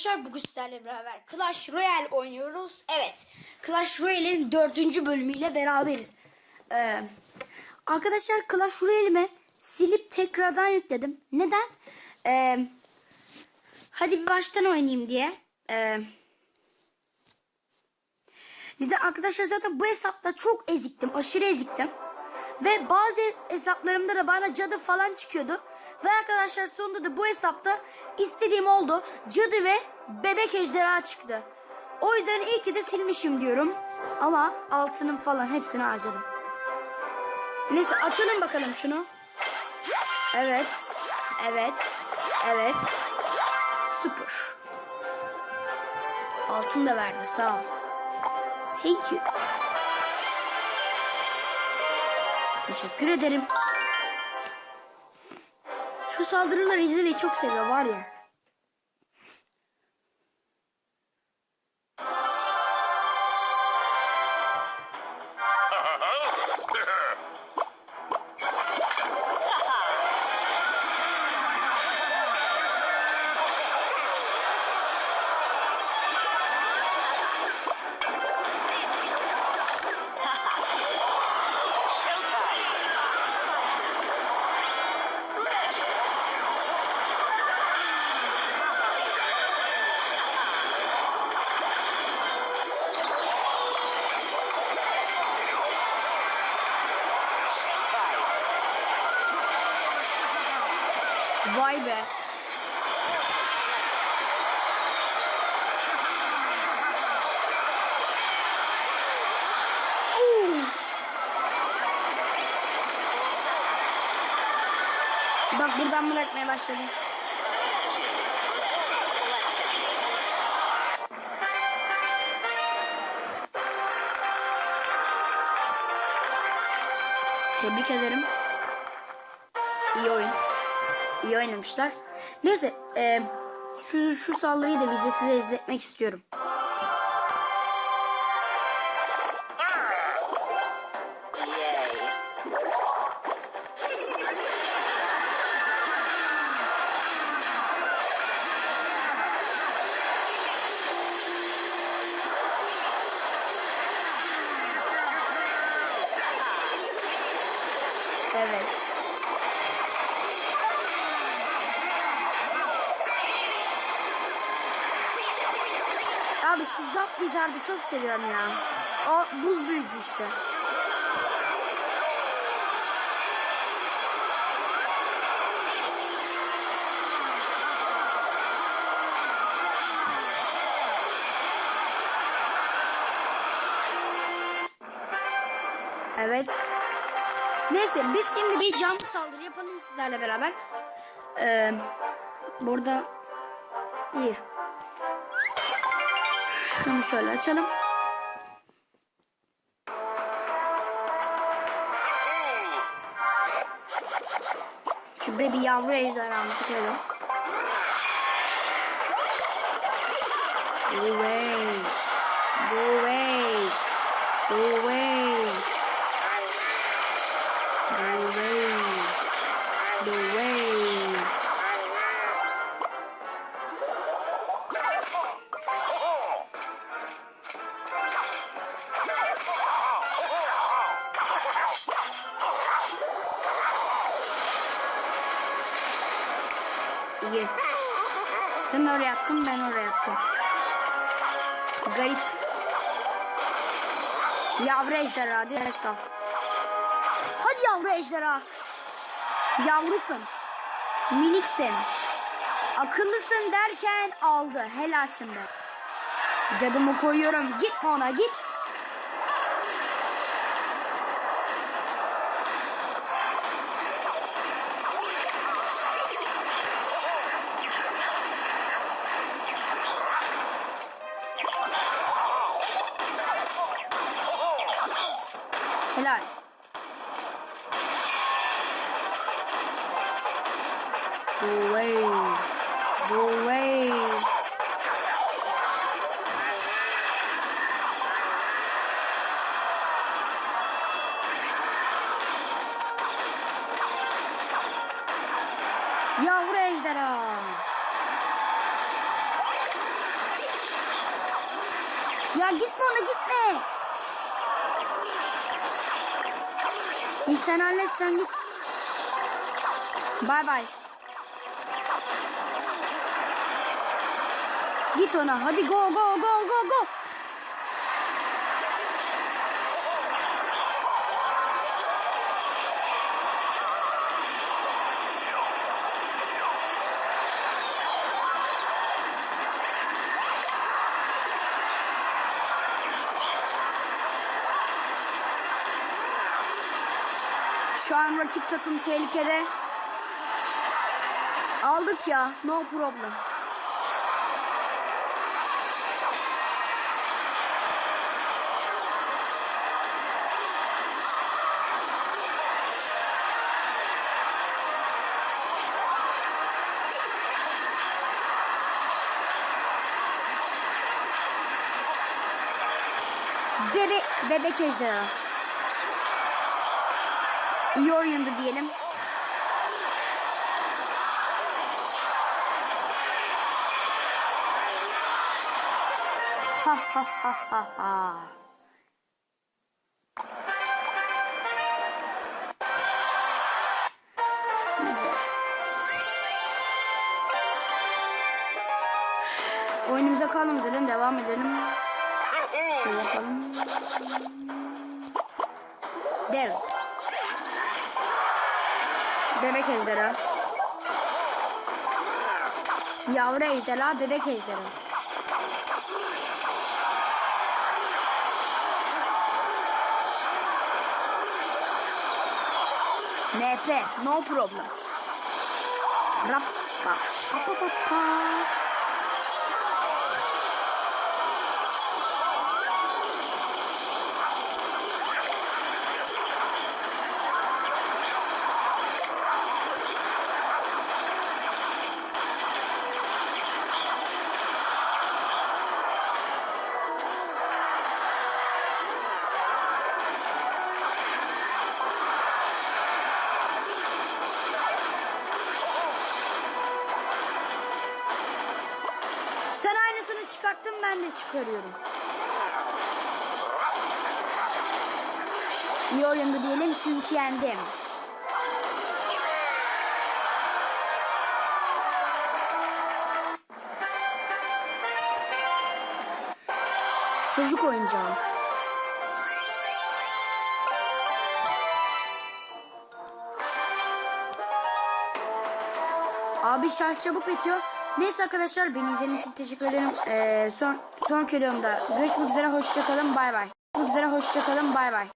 arkadaşlar bugün sizlerle beraber Clash Royale oynuyoruz. Evet Clash Royale'in dördüncü bölümüyle beraberiz. Ee, arkadaşlar Clash Royale'imi silip tekrardan yükledim. Neden? Ee, hadi bir baştan oynayayım diye. Ee, neden? Arkadaşlar zaten bu hesapta çok eziktim. Aşırı eziktim. Ve bazı hesaplarımda da bana cadı falan çıkıyordu. Ve arkadaşlar sonunda da bu hesapta istediğim oldu. Cadı ve bebek ejderha çıktı. O yüzden iyi ki de silmişim diyorum. Ama altının falan hepsini harcadım. Neyse açalım bakalım şunu. Evet. Evet. Evet. Süper. Altın da verdi sağ ol. Thank you. Teşekkür ederim. Şu saldırıları izlemeyi çok seviyor var ya. Vay be. Bak buradan bırakmaya başladım. Tebrik ederim. İyi oyun. İyi oynamışlar. Neyse e, şu, şu saldırıyı da bize size izletmek istiyorum. Wizard'ı çok seviyorum ya. O buz büyücü işte. Evet. Neyse biz şimdi bir canlı saldırı yapalım sizlerle beraber. Ee, burada iyi. Şunu şöyle açalım. Şurada bir yavru ejderhamı çıkalım. Go away. Go away. Go away. İyi. Sen oraya attın ben oraya attım. Garip. Yavru ejderha direkt al. Hadi yavru ejderha. Yavrusun. Miniksin. Akıllısın derken aldı. Helalsin be. Cadımı koyuyorum. Gitme ona git. Helal. Go away. Go away. Yavru ejderha. Ya gitme ona gitme. İyi sen hallet sen git. Bay bay. Git ona hadi go go go go go. Şu an rakip takım tehlikede. Aldık ya. No problem. Bebe bebek ejderha. İyi oyundu diyelim. Ha ha ha ha ha. Güzel. Oyunumuza kaldığımız yerden devam edelim. Şöyle yapalım. Dev. Bebek ejderha. Yavru ejderha, bebek ejderha. NF, no problem. Rap, pa, pa, pa, ben de çıkarıyorum. İyi oyundu diyelim çünkü yendim. Çocuk oyuncağı. Abi şarj çabuk bitiyor. Neyse arkadaşlar beni izlediğiniz için teşekkür ederim. Ee, son sonraki videomda görüşmek üzere hoşçakalın bay bay. Görüşmek üzere hoşçakalın bay bay.